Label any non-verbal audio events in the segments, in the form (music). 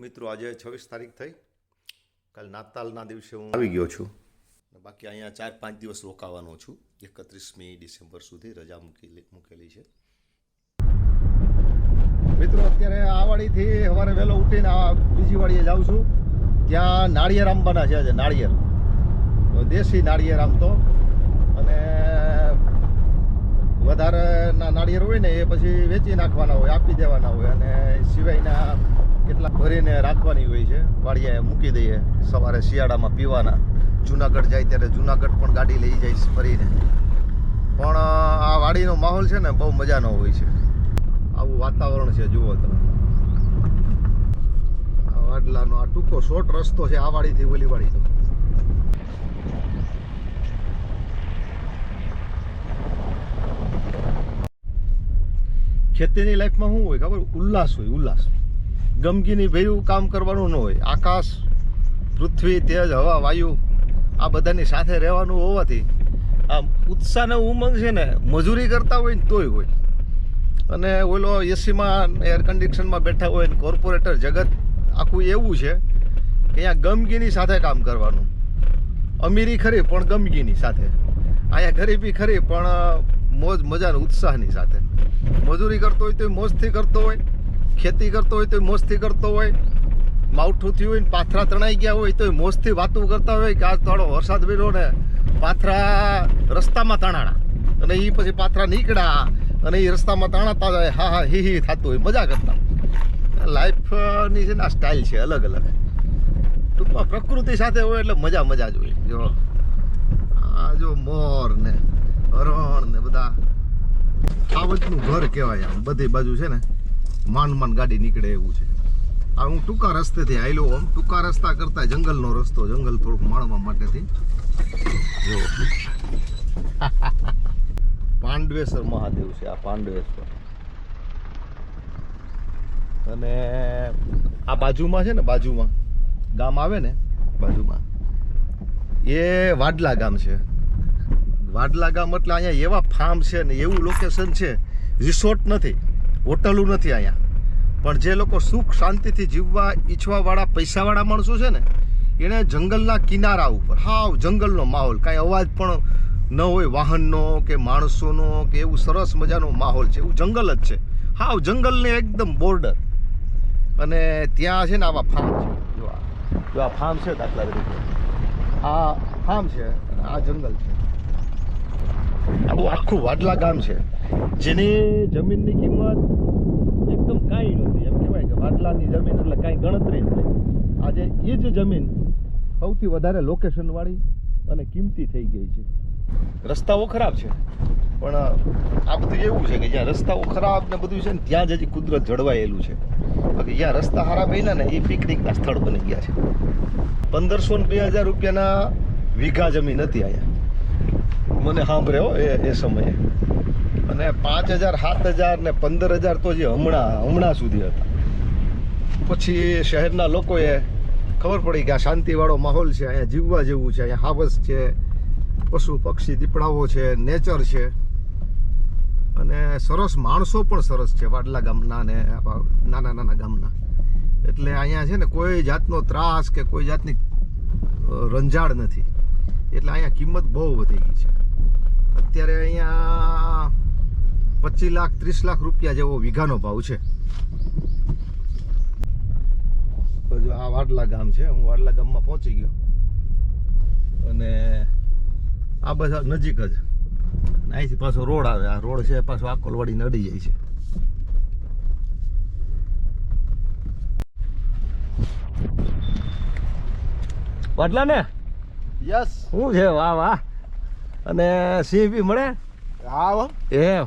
મિત્રો આજે છવ્વીસ તારીખ થઈ. કાલ નાતાલના દિવસે હું આવી ગયો છું. બાકી અહીંયા ચાર પાંચ દિવસ રોકાવાનો છું. એકત્રીસમી ડિસેમ્બર સુધી રજા મૂકેલી મૂકેલી છે. મિત્રો અત્યારે આ વાડીથી સવારે વહેલો ઉઠીને આ બીજી વાડીએ જાઉં છું. ત્યાં નાળિયેર આંબાના છે આજે નાળિયેર. દેશી નાળિયેર આમ તો. અને વધારેના નાળિયેર હોય ને એ પછી વેચી નાખવાના હોય આપી દેવાના હોય. અને સિવાયના કેટલાક ભરીને રાખવાની હોય છે? વાડીએ મૂકી દઈએ. સવારે શિયાળામાં પીવાના. જુનાગઢ જાય ત્યારે જુનાગઢ પણ ગાડી લઈ જઈશ ભરીને પણ આ વાડીનો માહોલ છે ને, બહુ મજાનો હોય છે. આવું વાતાવરણ છે, જુઓ તમે. આ વાડલાનો આ ટૂંકો શોર્ટ રસ્તો છે, આ વાડીથી ઓલી વાડીનો ખેતીની લાઈફમાં શું હોય ખબર? ઉલ્લાસ હોય, ઉલ્લાસ. ગમગીની ભર્યું કામ કરવાનું ન હોય. આકાશ, પૃથ્વી, તેજ, હવા, વાયુ આ બધાની સાથે રહેવાનું હોવાથી આ ઉત્સાહ ઉમંગ છે ને, મજૂરી કરતા હોય ને તોય હોય. અને ઓલો એસીમાં એર કન્ડિશનમાં બેઠા હોય ને કોર્પોરેટર જગત આખું એવું છે કે અહીંયા ગમગીની સાથે કામ કરવાનું. અમીરી ખરી પણ ગમગીની સાથે. અહીંયા ગરીબી ખરી પણ મોજ મજા અને ઉત્સાહની સાથે. મજૂરી કરતો હોય તો મોજથી કરતો હોય. ખેતી કરતો હોય તો મોજથી કરતો હોય. માવઠું થયું હોય ને પાથરા તણાઈ ગયા હોય તો મોજથી વાતું કરતા હોય કે આજ થોડો વરસાદ પડ્યો ને પાથરા રસ્તામાં તણાણા. અને એ પછી પાથરા નીકળ્યા અને એ રસ્તામાં તણાતા જાય, હા હા, હી હી થતું હોય, મજા કરતા. લાઈફની છે ને આ સ્ટાઇલ છે અલગ અલગ. ટૂંકમાં પ્રકૃતિ સાથે હોય એટલે મજા મજા જ હોય. જો, આ જો મોર ને હરણ ને બધા. આવતનું ઘર કહેવાય આમ, બધી બાજુ છે ને. માંડ માંડ ગાડી નીકળે એવું છે. આ હું ટૂંકા રસ્તેથી આવેલો આમ ટૂંકા રસ્તા કરતા જંગલનો રસ્તો, જંગલ થોડુંક માણવા માટેથી. જો. (laughs) પાંડવેશ્વર મહાદેવ છે આ પાંડવેશ્વર અને આ બાજુમાં છે ને, બાજુમાં. ગામ આવે ને, બાજુમાં. એ વાડલા ગામ છે. વાડલા ગામ એટલે અહીંયા એવા ફાર્મ છે ને એવું લોકેશન છે. રિસોર્ટ નથી. હોટલું નથી અહીંયા. પણ જે લોકો સુખ શાંતિથી જીવવા ઈચ્છવાવાળા પૈસાવાળા માણસો છે ને એણે જંગલના કિનારા ઉપર, હાવ જંગલનો માહોલ, કાંઈ અવાજ પણ ન હોય વાહનનો કે માણસોનો કે એવું સરસ મજાનો માહોલ છે, એવું જંગલ જ છે. હાવ જંગલને એકદમ બોર્ડર. અને ત્યાં છે ને આવા ફાર્મ છે. જો આ, જો ફાર્મ છે દાખલા તરીકે. આ ફાર્મ છે આ જંગલ છે. આવું આખું વાડલા ગામ છે. જેની જમીનની કિંમત વાડલાની જમીન એટલે કાંઈ ગણતરી જ નહીં. આજે એ જ જમીન સૌથી વધારે લોકેશનવાળી અને કિંમતી થઈ ગઈ છે. રસ્તાઓ ખરાબ છે. પણ આ બધું એવું છે કે જ્યાં રસ્તાઓ ખરાબ ને બધું છે ને, ત્યાં જ હજી કુદરત જળવાયેલું છે. બાકી જ્યાં રસ્તા હારા બન્યા ને, એ પિકનિકના સ્થળ બની ગયા છે. પંદરસો ને બે હજાર રૂપિયાના વીઘા જમીન હતી અહીંયા. મને સાંભળ્યો એ એ સમયે. અને પાંચ હજાર, સાત હજાર ને પંદર હજાર તો જે હમણાં હમણાં સુધી હતા. પછી શહેરના લોકોએ ખબર પડી કે આ શાંતિવાળો માહોલ છે, અહીંયા જીવવા જેવું છે, અહીંયા હાવસ છે, પશુ, પક્ષી, દીપડાઓ છે, નેચર છે. અને સરસ માણસો પણ સરસ છે વાડલા ગામના ને નાના નાના ગામના. એટલે અહીંયા છે ને કોઈ જાતનો ત્રાસ કે કોઈ જાતની રંજાડ નથી. એટલે અહીંયા કિંમત બહુ વધી ગઈ છે. અત્યારે અહીંયા પચીસ લાખ, ત્રીસ લાખ રૂપિયા જેવો વીઘાનો ભાવ છે. તો જો આ વાડલા ગામ છે હું વાડલા ગામમાં પહોંચી ગયો. અને આ બધા નજીક જ. અહીંથી પાછો રોડ આવે આ રોડ છે પાછો આ કોલવાડી નડી જાય છે. વાડલા ને યસ. શું છે? વાહ વાહ. અને સિંહ બી મળે? હા. એ.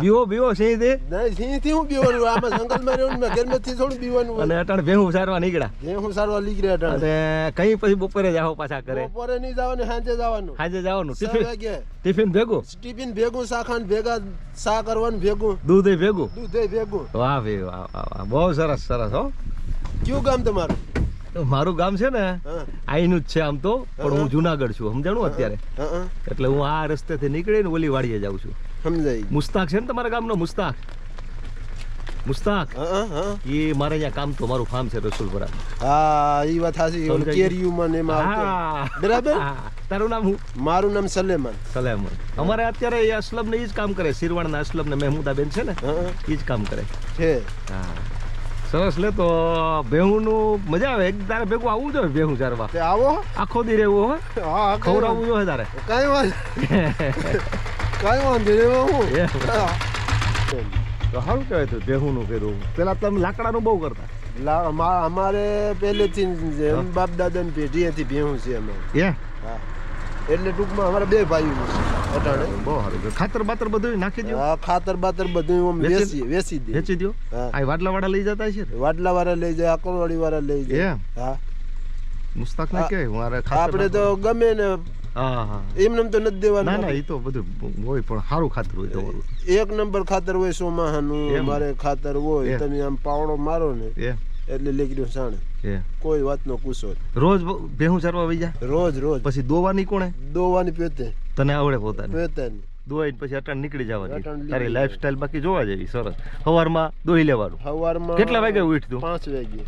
બીવો બીવો થી? નહીં સિંહથી હું આમાં મેં ઘરમાંથી થોડું પીવાનું અને ભેહું સારવા નીકળ્યા. જે હું સારવાર લીક રહ્યા અને કઈ પછી બપોરે જાઓ પાછા કરે બપોરે નહીં જવાનું સાંજે જવાનું. સાંજે જવાનું. ટિફિન? ભેગું? ટિફિન ભેગું શાખાન ભેગા શા કરવાનું ભેગું. દૂધ ભેગું? દૂધ ભેગું. વાહ ભાઈ વાહ બહુ સરસ સરસ હો. કયું ગામ તમારું? તો મારું ગામ છે ને અહીંનું જ છે આમ તો પણ હું જુનાગઢ છું સમજાણું અત્યારે? એટલે હું આ રસ્તેથી નીકળીને ઓલી વાડીએ જાઉં છું. સમજાય મુસ્તાક છે ને તમારા ગામનો મુસ્તાક? મુસ્તાક? એ મારે અહીંયા કામ તો મારું ફાર્મ છે રસુલપુરા. હા એ વાત સાચી. સમજાઈ ને એમાં બરાબર? (laughs) તારું નામ હું મારું નામ સલેમાન. સલેમન. અમારે અત્યારે એ અસલમ ને એ જ કામ કરે સિરવાણના અસલમ ને મહેમુદાબેન છે ને એ જ કામ કરે. છે. હા. સરસ લે તો ભેહુંનું મજા આવે. એક તારે ભેગું આવવું જોઈએ બેહું ચારવા. આવો આખો દી રહેવું હોય ખવડાવવું જોઈએ તારે. કઈ વાંધો કઈ વાંધો. હા. તો સારું કહેવાય તો ભેહુંનું કર્યું પેલા તમે લાકડાનું બહુ કરતા. અમારે પહેલેથી બાપ દાદાની પેઢીએથી ભેહું છે અમે. હે હા. એટલે ટૂંકમાં અમારા બે ભાઈઓ અટાણે. બહુ સારું. ખાતર બાતર બધું નાખી દો હા ખાતર બાતર બધું વેચી- વેચી દે વેચી દો આ વાડલા વાડા લઈ જતા છે વાડલા વાળા લઈ જાય અકોલવાડી વાળા લઈ જાય. હા. મુસ્તાક ના કે મારે ખાતર આપણે તો ગમે ને એમને તો નથી દેવાનું ના એ તો બધું હોય પણ સારું ખાતર હોય તમારું. એક નંબર ખાતર હોય સોમાહાનું. મારે ખાતર હોય તમે આમ પાવડો મારો ને એટલે લીકડ્યું સાણે. કોઈ વાતનો કુસો રોજ ભેહું ચારવા વઈ જા? રોજ રોજ. પછી દોવાની કોણે દોવાની પેતે તને આવડે પોતાને? પેતાની. દોવાઈને પછી અટાણ નીકળી જવાની તારી લાઈફસ્ટાઈલ બાકી જોવા જેવી સરસ. સવારમાં દોઈ લેવાનું. સવારમાં કેટલા વાગે ઉઠતું? પાંચ વાગે.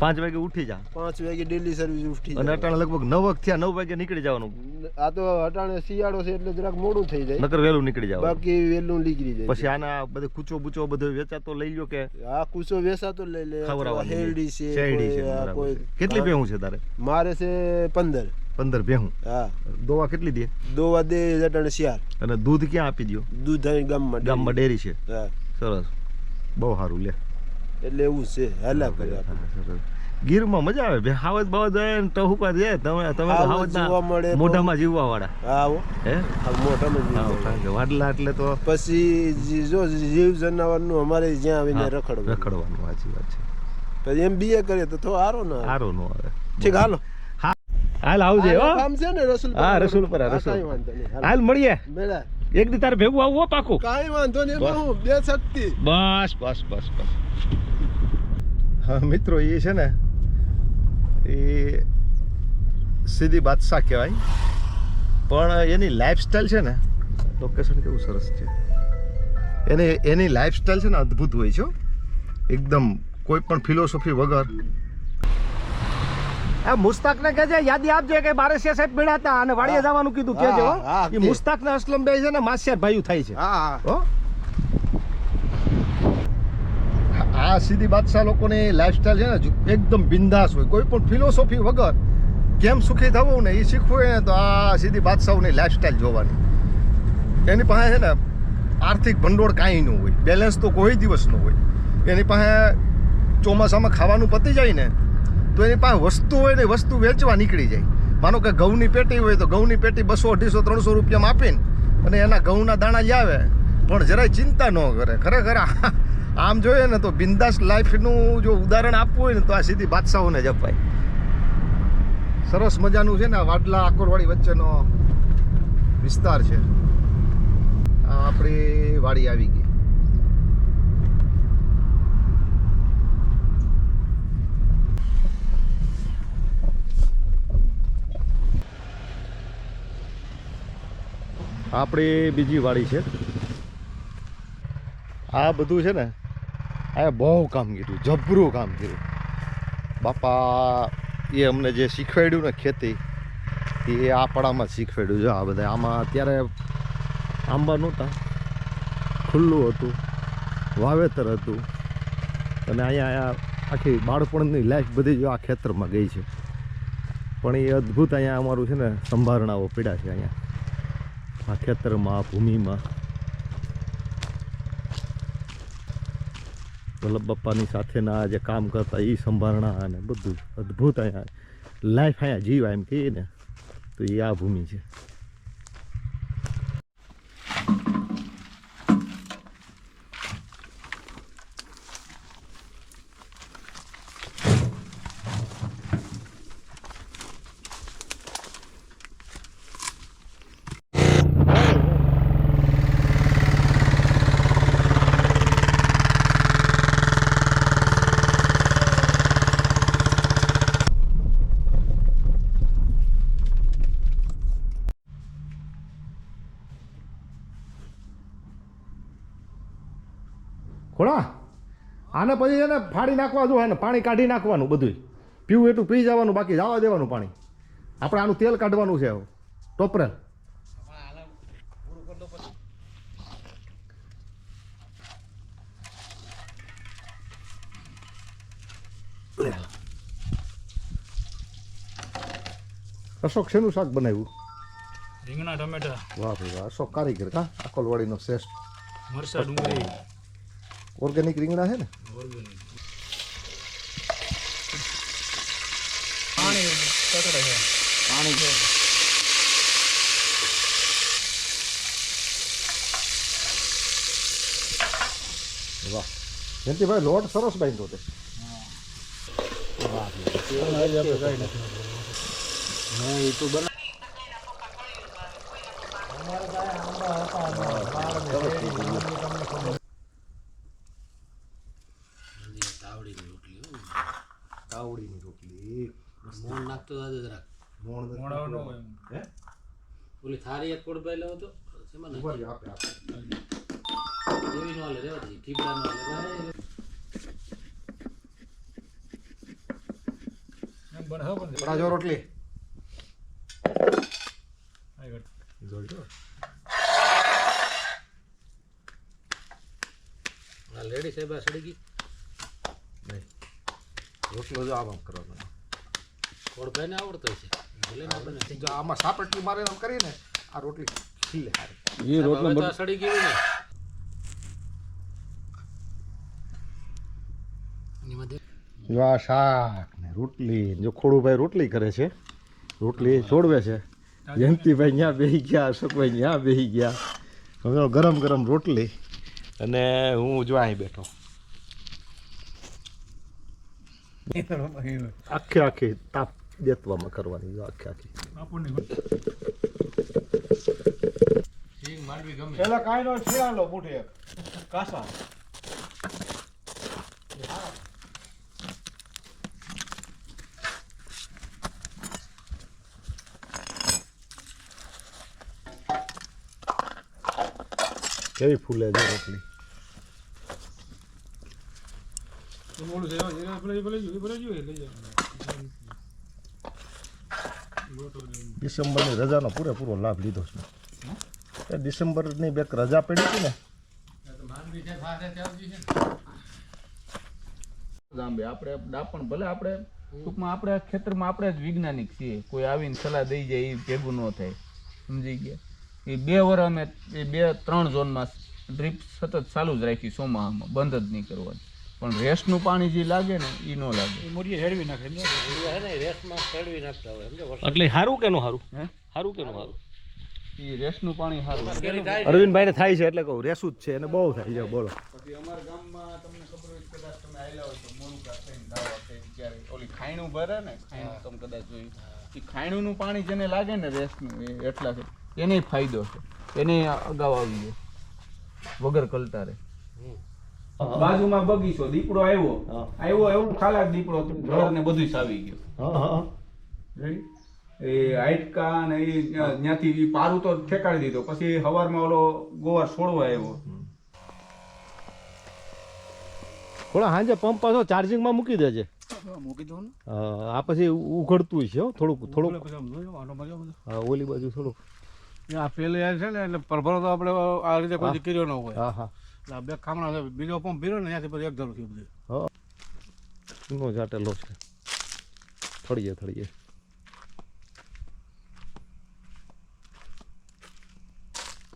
પાંચ વાગે ઉઠી જા. પાંચ વાગે ડેલી સર્વિસ ઉઠી અને અટાણે લગભગ નવ વાગ થયા નવ વાગે નીકળી જવાનું. આ તો અટાણે શિયાળો છે એટલે જરાક મોડું થઈ જાય. નકર વહેલું નીકળી જવાનું. બાકી વેલું નીકળી જાય. પછી આના બધે કૂચો બૂચો બધો વેચાતો લઈ લ્યો કે? આ કૂચો વેચાતો લઈ લે હેરડી છે શેરડી છે કોઈ. કેટલી ભેહું છે તારે? મારે છે પંદર. પંદર ભેહું? હા. દોવા કેટલી દે? દોવા દે અટાણે શિયાળ. અને દૂધ ક્યાં આપી દો દૂધ ગામમાં ગામમાં ડેરી છે. હા. સરસ. બહુ સારું લે. એટલે એવું છે હાલા કરે. ગીરમાં મજા આવે બે હાવજ બાવજ જાય ને ટહુ પર જાય તમે તમે હાવજ જોવા મળે મોઢામાં જીવવા વાળા આવો હે? આ મોઢામાં હોય. વાડલા એટલે તો પછી જો જીવ જનાવરનું અમારે જ્યાં આવીને હા, રખડવું રખડવાનું સાચી વાત છે. પછી એમ બીએ કરીએ તો તો આરો ના આરો નો આવે. ઠીક હાલો. હાલ આવજે હો. કામ છે ને રસુલ હા, રસુલ પર રસુલ. કાંઈ વાંધો નહીં હાલ. મળીએ. મેળા એક દી તારે ભેગું આવું પાકું. કાઈ વાંધો નહીં. બે શક્તિ. બસ બસ બસ બસ. મિત્રો એ છે ને એ સીધી બાદશાહ કહેવાય. પણ એની લાઈફસ્ટાઈલ છે ને લોકેશન કેવું સરસ છે. એને એની લાઈફસ્ટાઈલ છે ને અદ્ભુત હોય છે એકદમ કોઈ પણ ફિલોસોફી વગર. આ મુસ્તાક ને કહેજે યાદી આપજો કે બારે છે સાહેબ મળ્યા હતા અને વાડીએ જવાનું કીધું. કે. મુસ્તાક ને અસલમ બે છે ને માસિયાર ભાઈઓ થાય છે. હા. હા હો આ સીધી બાદશાહ લોકોની લાઈફસ્ટાઈલ છે ને એકદમ બિંદાસ હોય. કોઈ પણ ફિલોસોફી વગર કેમ સુખી થવું ને એ શીખવું ને તો આ સીધી બાદશાહોની લાઈફસ્ટાઈલ જોવાની. એની પાસે છે ને આર્થિક ભંડોળ કાંઈ ન હોય. બેલેન્સ તો કોઈ દિવસ ન હોય. એની પાસે ચોમાસામાં ખાવાનું પતી જાય ને, તો એની પાસે વસ્તુ હોય ને વસ્તુ વેચવા નીકળી જાય. માનો કે ઘઉંની પેટી હોય તો ઘઉંની પેટી બસો, અઢીસો, ત્રણસો રૂપિયામાં આપીને અને એના ઘઉંના દાણા લાવે પણ જરાય ચિંતા ન કરે. ખરેખર આમ જોઈએ ને તો બિંદાસ લાઈફનું જો ઉદાહરણ આપવું હોય ને તો આ સીધી બાદશાહોને જ અપાય. સરસ મજાનું છે ને આ વાડલા આકોરવાડી વચ્ચેનો વિસ્તાર છે. આપણી વાડી આવી ગઈ. આપણી બીજી વાડી છે. આ બધું છે ને આ બહુ કામ કર્યું જબરું કામ કર્યું બાપા, એ અમને જે શીખવાડ્યું ને ખેતી, એ આપણામાં શીખવાડ્યું છે આ બધા. આમાં અત્યારે આંબા નહોતા, ખુલ્લું હતું, વાવેતર હતું. અને અહીંયા આખી બાળપણની લાઈફ બધી જો આ ખેતરમાં ગઈ છે. પણ એ અદ્ભુત અહીંયા અમારું છે ને સંભારણાઓ પીડા છે અહીંયા. આ ખેતરમાં, આ ભૂમિમાં. વલ્લભ બાપાની સાથેના જે કામ કરતા એ સંભારણા અને બધું અદ્ભુત અહીંયા લાઈફ અહીંયા જીવ એમ કહીએ ને, તો એ આ ભૂમિ છે. ખોડા આને પછી એને ફાડી નાખવા જો ને પાણી કાઢી નાખવાનું બધું પીવું એટલું પી જવાનું બાકી જવા દેવાનું પાણી. આપણે આનું તેલ કાઢવાનું છે ટોપરેલ. અશોક શેનું શાક બનાવ્યું? રીંગણા ટમેટા. વાહ ભાઈ વાહ અશોક કારીગર કા અકોલવાડીનો શ્રેષ્ઠ. મરસા ડુંગળી. ઓર્ગેનિક રીંગણા છે ને ઓર્ગેનિક પાણી પકડે છે પાણી છે વાહ જયંતિભાઈ લોટ સરસ બાંધ્યો તે કાવડીની મોણ નાખતો હતો જરાક મોણ મોડાઓ ન હોય. હે ઓલી થાળી એક કોડ લાવો તો શેમાં ઊભા રહ્યો, આપે આપે? એવી નો હાલે રેવા દે ઠીકડા નો ભાઈ. એમ બને હવે બને. બરાજો રોટલી આગળ. જોજો આ લેડી સાહેબ સડી ગઈ નહીં રોટલો જો આમ આમ કરવાનો કોડ આવડતો છે. ના બને. જો આમાં સાપટલી મારે એમ કરીને આ રોટલી ખીલે એ રોટલો તો સડી ગયો ને. જો આ શાક ને રોટલી જો ખોડુભાઈ રોટલી કરે છે રોટલી છોડવે છે. જયંતિભાઈ ત્યાં બેસી ગયા અશોકભાઈ ત્યાં બેસી ગયા. હવે ગરમ ગરમ રોટલી અને હું જો અહીં બેઠો. આખી આખી તાપ દેતવામાં કરવાની જો આખી આખી પેલા કાંઈ નો શિયાળો મૂઠે કાસા કેવી ફૂલે છે રોટલી છે, ભલે એ ભલે જો, ભલે જો, લઈ જાઓ. ડિસેમ્બરની રજાનો પૂરેપૂરો લાભ લીધો છે. એ ડિસેમ્બરની બેક રજા પડી હતી ને? આપણે ડાપણ ભલે આપણે ટૂંકમાં આપણે ખેતરમાં આપણે જ વૈજ્ઞાનિક છીએ. કોઈ આવીને સલાહ દઈ જાય એ ભેગું ન થાય. સમજી ગયા? એ બે વર અમે એ બે ત્રણ ઝોનમાં ડ્રીપ સતત ચાલુ જ રાખી ચોમાસામાં બંધ જ નહીં કરવાની. પણ રેસ્ટનું પાણી જે લાગે ને એ ન લાગે. એ મોરીએ હેડવી નાખે ને? રેસમાં ચડવી નાખતા હોય એટલે સારું કે નું સારું હે? સારું કે નું સારું એ રેસનું પાણી સારું અરવિંદભાઈને થાય છે એટલે કહું રેસું જ છે એને બહુ થાય છે બોલો. પછી અમારા ગામમાં તમને ખબર હોય કદાચ તમે આવેલા હોય તો મોરુકા થઈને દાવા થઈને ત્યારે ઓલી ખાયણું ભરે ને ખાયણું તમે કદાચ જોયું. એ ખાયણુંનું પાણી જેને લાગે ને રેસનું એ એટલા છે. એને ફાયદો છે. એને અગાઉ આવી જાય વગર કલટારે બાજુમાં બગીચો દીપડો આવ્યો. આવ્યો એવું ખાલા દીપડો ઘર ને બધું જ આવી ગયું. હા હા Ready? એ હાઈટકા ને એ ત્યાંથી પારું તો ઠેકાડી દીધો. પછી હવારમાં ઓલો ગોવાર છોડવા આવ્યો. થોડા હાંજે પંપ પાછો ચાર્જિંગમાં મૂકી દેજે. મૂકી દઉં ને. હા, આ પછી ઉઘડતું છે થોડુંક થોડુંક. ઓલી બાજુ થોડુંક. આ પેલે યાર છે ને એટલે પરભરો તો આપણે આ રીતે કોઈ કર્યો ન હોય. હા હા. આ બે ખામણા બીજો પંપ ભીરો ને ત્યાંથી પછી એક ધરું થયું બધું. નો જાટેલો છે. થળીએ થળીએ.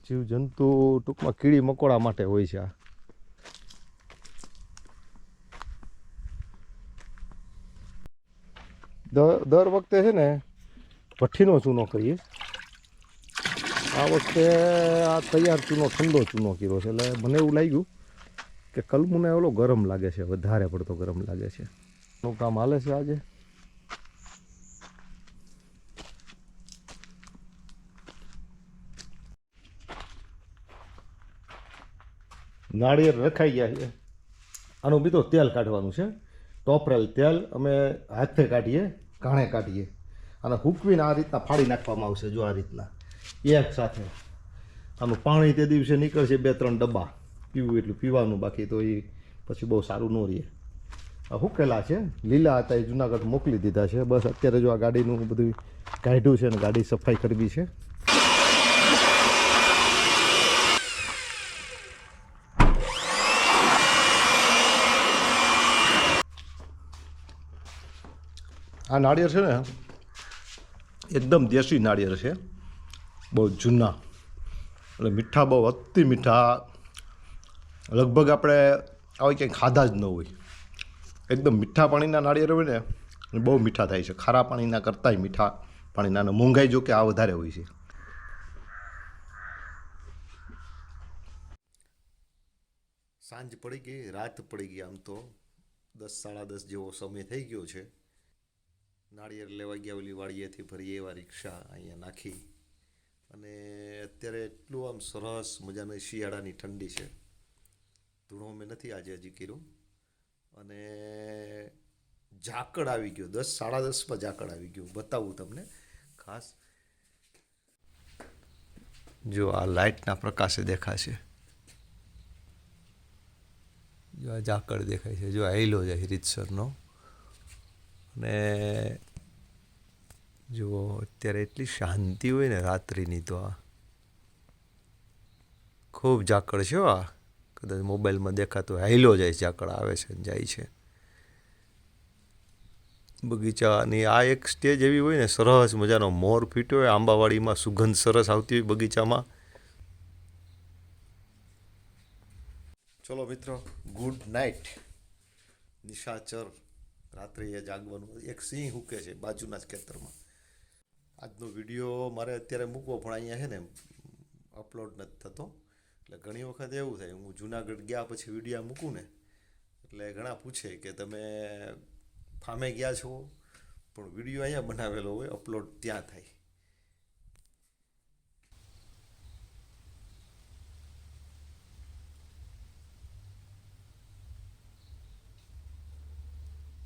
જીવ જંતુ ટૂંકમાં કીડી મકોડા માટે હોય છે આ. દર વખતે છે ને ભઠ્ઠીનો ચૂનો કરીએ. આ વખતે આ તૈયાર ચૂનો, ઠંડો ચૂનો કર્યો છે. એટલે મને એવું લાગ્યું કે કલમુને ઓલો ગરમ લાગે છે. વધારે પડતો ગરમ લાગે છે. નું કામ હાલે છે આજે. નાળિયેર રખાઈ ગયા છે. આનું બીજો તેલ કાઢવાનું છે. ટોપરેલ તેલ અમે હાથે કાઢીએ ઘાણે કાઢીએ. અને હુકવીને આ રીતના ફાડી નાખવામાં આવશે જો આ રીતના. એક સાથે. આનું પાણી તે દિવસે નીકળશે બે ત્રણ ડબ્બા. પીવું એટલું પીવાનું બાકી તો એ પછી બહુ સારું ન રહે. હુકેલા છે. લીલા હતા, એ જુનાગઢ મોકલી દીધા છે. બસ અત્યારે જો આ ગાડીનું બધું કાઢ્યું છે ને ગાડી સફાઈ કરવી છે. આ નાળિયેર છે ને? એકદમ દેશી નાળિયેર છે. બહુ જૂના. એટલે મીઠા બહુ, અતિ મીઠા. લગભગ આપણે આવી ક્યાંય ખાધા જ ન હોય. એકદમ મીઠા પાણીના નાળિયેર હોય ને અને બહુ મીઠા થાય છે. ખારા પાણીના કરતાંય મીઠા પાણીના મોંઘાઈ જો કે આ વધારે હોય છે. સાંજ પડી ગઈ, રાત પડી ગઈ આમ તો. દસ, સાડા દસ જેવો સમય થઈ ગયો છે. નાળિયેર લેવા ગયા ઓલી વાડીએથી ફરી એવા રિક્ષા અહીંયા નાખી. અને અત્યારે એટલું આમ સરસ મજાની શિયાળાની ઠંડી છે. ધૂણો મેં નથી આજે હજી કર્યું. અને ઝાકળ આવી ગયો. દસ, સાડા દસમાં ઝાકળ આવી ગયું. બતાવું તમને ખાસ. જો આ લાઇટના પ્રકાશે દેખાશે. જો આ ઝાકળ દેખાય છે. જો આયલો જાય રીતસરનો અને જુઓ, અત્યારે એટલી શાંતિ હોય ને રાત્રિની તો આ. ખૂબ ઝાકળ છે આ. કદાચ મોબાઈલમાં દેખાતો હાઈલો જાય ઝાકળ આવે છે જાય છે. બગીચાની આ એક સ્ટેજ એવી હોય ને, સરસ મજાનો મોર ફીટ્યો હોય, આંબાવાડીમાં સુગંધ સરસ આવતી હોય બગીચામાં. ચલો મિત્રો, ગુડ નાઇટ. નિશાચર રાત્રિએ જાગવાનું. એક સિંહ હૂકે છે બાજુના જ ખેતરમાં. આજનો વીડિયો મારે અત્યારે મૂકવો, પણ અહીંયા છે ને અપલોડ નથી થતો. એટલે ઘણી વખત એવું થાય, હું જુનાગઢ ગયા પછી વિડીયા મૂકું ને, એટલે ઘણા પૂછે કે તમે ફામે ગયા છો, પણ વીડિયો અહીંયા બનાવેલો હોય અપલોડ ત્યાં થાય.